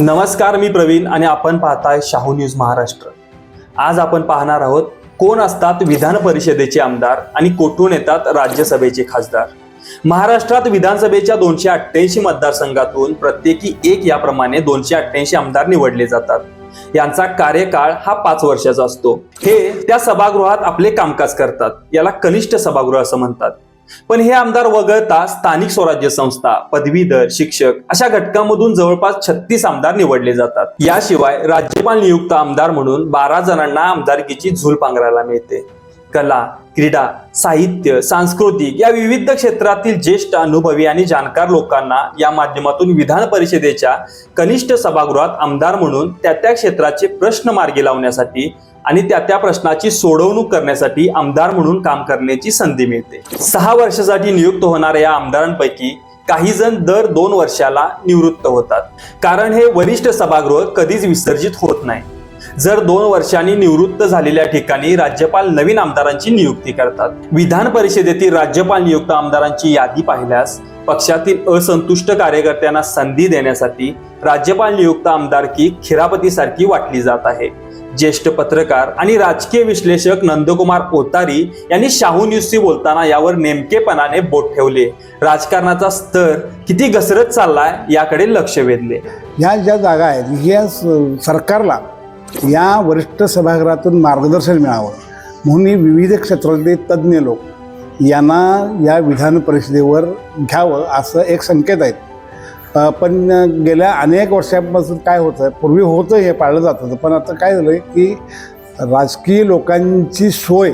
नमस्कार मी प्रवीण आणि आपण पाहताय शाहू न्यूज महाराष्ट्र. आज आपण पाहणार आहोत कोण असतात विधान परिषदेचे आमदार आणि कोठून येतात राज्यसभेचे खासदार? महाराष्ट्रात विधानसभेच्या दोनशे अठ्ठ्याऐंशी मतदारसंघातून प्रत्येकी एक याप्रमाणे दोनशे अठ्ठ्याऐंशी आमदार निवडले जातात. यांचा कार्यकाळ हा पाच वर्षाचा असतो. हे त्या सभागृहात आपले कामकाज करतात. याला कनिष्ठ सभागृह असं म्हणतात. पण हे आमदार वगळता स्थानिक स्वराज्य संस्था पदवीधर शिक्षक अशा घटकांमधून जवळपास छत्तीस आमदार निवडले जातात. याशिवाय राज्यपाल नियुक्त आमदार म्हणून बारा जणांना आमदारकीची झूल पांघरायला मिळते. कला क्रीडा साहित्य सांस्कृतिक या विविध क्षेत्रातील ज्येष्ठ अनुभवी आणि जाणकार लोकांना या माध्यमातून विधान परिषदेच्या कनिष्ठ सभागृहात आमदार म्हणून त्या त्या क्षेत्राचे प्रश्न मार्गी लावण्यासाठी आणि त्या त्या प्रश्नाची सोडवणूक करण्यासाठी आमदार म्हणून काम करण्याची संधी मिळते. सहा वर्षासाठी नियुक्त होणाऱ्या या आमदारांपैकी काही जण दर दोन वर्षाला निवृत्त होतात. कारण हे वरिष्ठ सभागृह कधीच विसर्जित होत नाही. जर दोन वर्षांनी निवृत्त झालेल्या ठिकाणी राज्यपाल नवीन आमदारांची नियुक्ती करतात. विधान परिषदेतील राज्यपाल नियुक्त आमदारांची यादी पाहिल्यास पक्षातील असंतुष्ट कार्यकर्त्यांना संधी देण्यासाठी राज्यपाल नियुक्त आमदारकी खिरापतीसारखी वाटली जात आहे. ज्येष्ठ पत्रकार आणि राजकीय विश्लेषक नंदकुमार ओतारी यांनी शाहू न्यूजशी बोलताना यावर नेमकेपणाने बोट ठेवले. राजकारणाचा स्तर किती घसरत चाललाय याकडे लक्ष वेधले. ह्या ज्या जागा आहेत ह्या स- सरकारला या वरिष्ठ सभागृहातून मार्गदर्शन मिळावं म्हणून विविध क्षेत्रातले तज्ज्ञ लोक यांना या विधान परिषदेवर घ्यावं असं एक संकेत आहेत. पण गेल्या अनेक वर्षांपासून काय होतं पूर्वी होतं हे पाळलं जात होतं पण आता काय झालं की राजकीय लोकांची सोय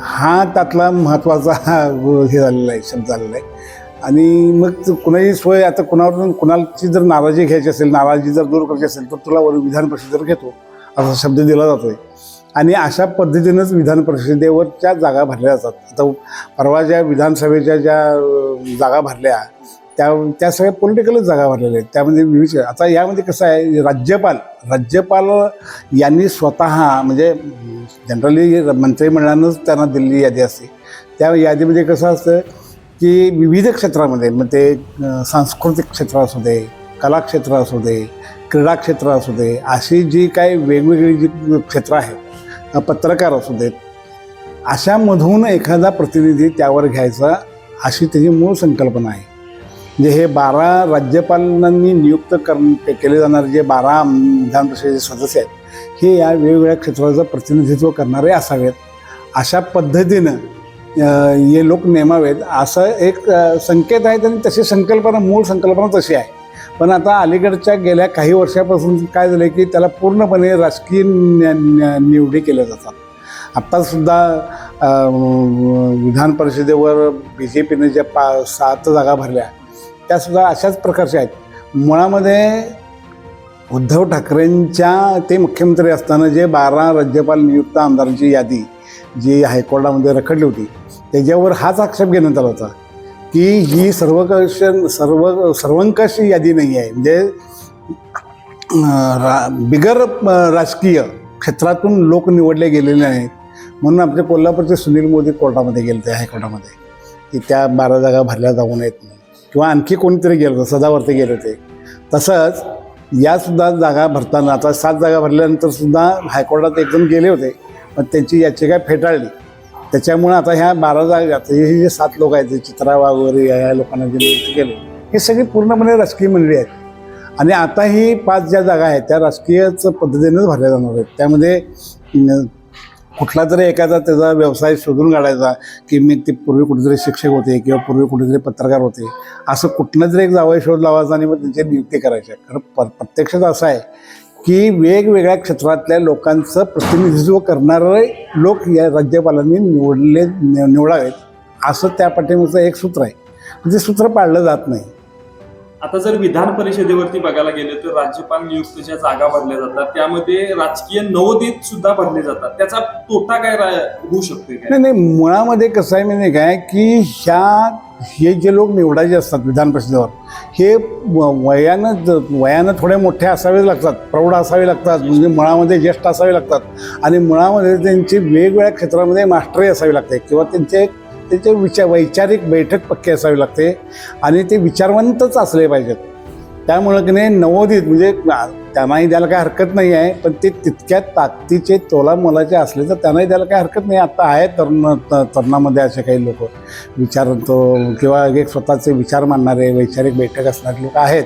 हा त्यातला महत्त्वाचा हे झालेला आहे शब्द झालेला आहे. आणि मग कुणाही कुणाची सोय आता कुणावरून कुणाची जर नाराजी घ्यायची असेल नाराजी जर दूर करायची असेल तर तुला वर विधान परिषदेवर घेतो असा शब्द दिला जातो आहे आणि अशा पद्धतीनंच विधान परिषदेवरच्या जागा भरल्या जातात. आता परवा ज्या विधानसभेच्या ज्या जागा भरल्या त्या त्या सगळ्या पॉलिटिकलच जागा भरलेल्या आहेत. त्यामध्ये विविध आता यामध्ये कसं आहे राज्यपाल राज्यपाल यांनी स्वतः म्हणजे जनरली मंत्रिमंडळानंच त्यांना दिलेली यादी असते. त्या यादीमध्ये कसं असतं की विविध क्षेत्रामध्ये मग ते सांस्कृतिक क्षेत्र असू दे कला क्षेत्र असू दे क्रीडा क्षेत्र असू दे अशी जी काही वेगवेगळी जी क्षेत्र आहेत पत्रकार असू देत अशामधून एखादा प्रतिनिधी त्यावर घ्यायचा अशी त्याची मूळ संकल्पना आहे. म्हणजे हे बारा राज्यपालांनी नियुक्त कर केले जाणारे जे बारा विधान परिषदेचे सदस्य आहेत हे या वेगवेगळ्या क्षेत्राचं प्रतिनिधित्व करणारे असावेत. अशा पद्धतीनं हे लोक नेमावेत. असं एक संकेत आहेत आणि तशी संकल्पना मूळ संकल्पना तशी आहे. पण आता अलीकडच्या गेल्या काही वर्षापासून काय झालं की त्याला पूर्णपणे राजकीय न्या- निवडी केल्या जातात. आत्तासुद्धा विधान परिषदेवर बी जे पीने ज्या पा सात जागा भरल्या त्यासुद्धा अशाच प्रकारच्या आहेत. मुळामध्ये उद्धव ठाकरेंच्या ते मुख्यमंत्री असताना जे बारा राज्यपाल नियुक्त आमदारांची यादी जी हायकोर्टामध्ये रखडली होती त्याच्यावर हाच आक्षेप घेण्यात आला होता की ही सर्वकष सर्व सर्वंकष यादी नाही आहे. म्हणजे रा बिगर राजकीय क्षेत्रातून लोक निवडले गेलेले नाहीत म्हणून आपले कोल्हापूरचे सुनील मोदी कोर्टामध्ये गेले होते हायकोर्टामध्ये. की त्या बारा जागा भरल्या जाऊ नयेत म्हणून. किंवा आणखी कोणीतरी गेलं होतं सदावरती गेले होते. तसंच यासुद्धा जागा भरताना आता सात जागा भरल्यानंतर सुद्धा हायकोर्टात एकदम गेले होते पण त्यांची याचिका फेटाळली. त्याच्यामुळे आता ह्या बारा जागा आता हे जे सात लोक आहेत चित्रा वगैरे या लोकांना जे नियुक्त केले हे सगळी पूर्णपणे राजकीय मंडळी आहेत. आणि आता ही पाच ज्या जागा आहेत त्या राजकीयच पद्धतीनेच भरल्या जाणार आहेत. त्यामध्ये कुठला तरी एखादा त्याचा व्यवसाय शोधून काढायचा की मी ते पूर्वी कुठेतरी शिक्षक होते किंवा पूर्वी कुठेतरी पत्रकार होते असं कुठलं तरी एक जावं शोध लावायचा आणि मग त्यांची नियुक्ती करायची खरं प प्रत्यक्षात असं आहे की वेगवेगळ्या क्षेत्रातल्या लोकांचं प्रतिनिधित्व करणारे लोक या राज्यपालांनी निवडले निवडावेत असं त्या पाठीमागचं एक सूत्र आहे. ते सूत्र पाळलं जात नाही. आता जर विधान परिषदेवरती बघायला गेलं तर राज्यपाल नियुक्तच्या जागा भरल्या जातात. त्यामध्ये राजकीय नवोदित सुद्धा भरले जातात. त्याचा तोटा काय रा- होऊ शकतो नाही नाही मुळामध्ये कसं आहे म्हणजे काय? की ह्या हे जे लोक निवडायचे असतात विधान परिषदेवर हे व- वयानं ज- वयानं थोडे मोठे असावे लागतात प्रौढ असावे लागतात म्हणजे मुळामध्ये ज्येष्ठ असावे लागतात. आणि मुळामध्ये त्यांची वेगवेगळ्या क्षेत्रामध्ये मास्टरी असावी लागते किंवा त्यांचे त्याचे विचार वैचारिक बैठक पक्के असावी लागते आणि ते विचारवंतच असले पाहिजेत. त्यामुळं की नाही नवोदित म्हणजे त्यांनाही द्यायला काय हरकत नाही आहे पण ते तितक्या ताकदीचे तोला मोलाचे असले तर त्यांनाही द्यायला काय हरकत नाही. आता आहेत तरुण तरुणामध्ये असे काही लोक विचारतो किंवा एक स्वतःचे विचार मांडणारे वैचारिक बैठक असणारे लोक आहेत.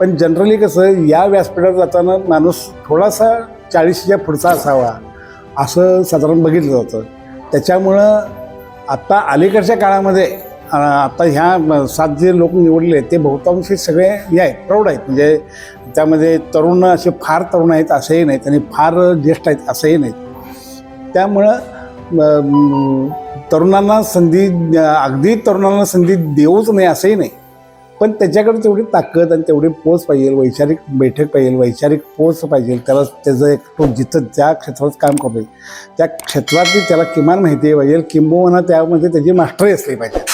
पण जनरली कसं या व्यासपीठात जाताना माणूस थोडासा चाळीसच्या पुढचा असावा असं साधारण बघितलं जातं. त्याच्यामुळं आत्ता अलीकडच्या काळामध्ये आत्ता आता ह्या सात जे लोक निवडले ते बहुतांशी सगळे हे आहेत प्रौढ आहेत. म्हणजे त्यामध्ये तरुण असे फार तरुण आहेत असंही नाहीत. आणि फार ज्येष्ठ आहेत असंही नाहीत. त्यामुळं तरुणांना संधी अगदी तरुणांना संधी देऊच नाही असंही नाही. पण त्याच्याकडे तेवढी ताकद आणि तेवढी पोच पाहिजे वैचारिक बैठक पाहिजे वैचारिक पोच पाहिजे. त्याला त्याचं एक तो जिथं ज्या क्षेत्रात काम करू त्या क्षेत्रातली त्याला किमान माहिती पाहिजे किंबहुना त्यामध्ये त्याची मास्टरी असली पाहिजे.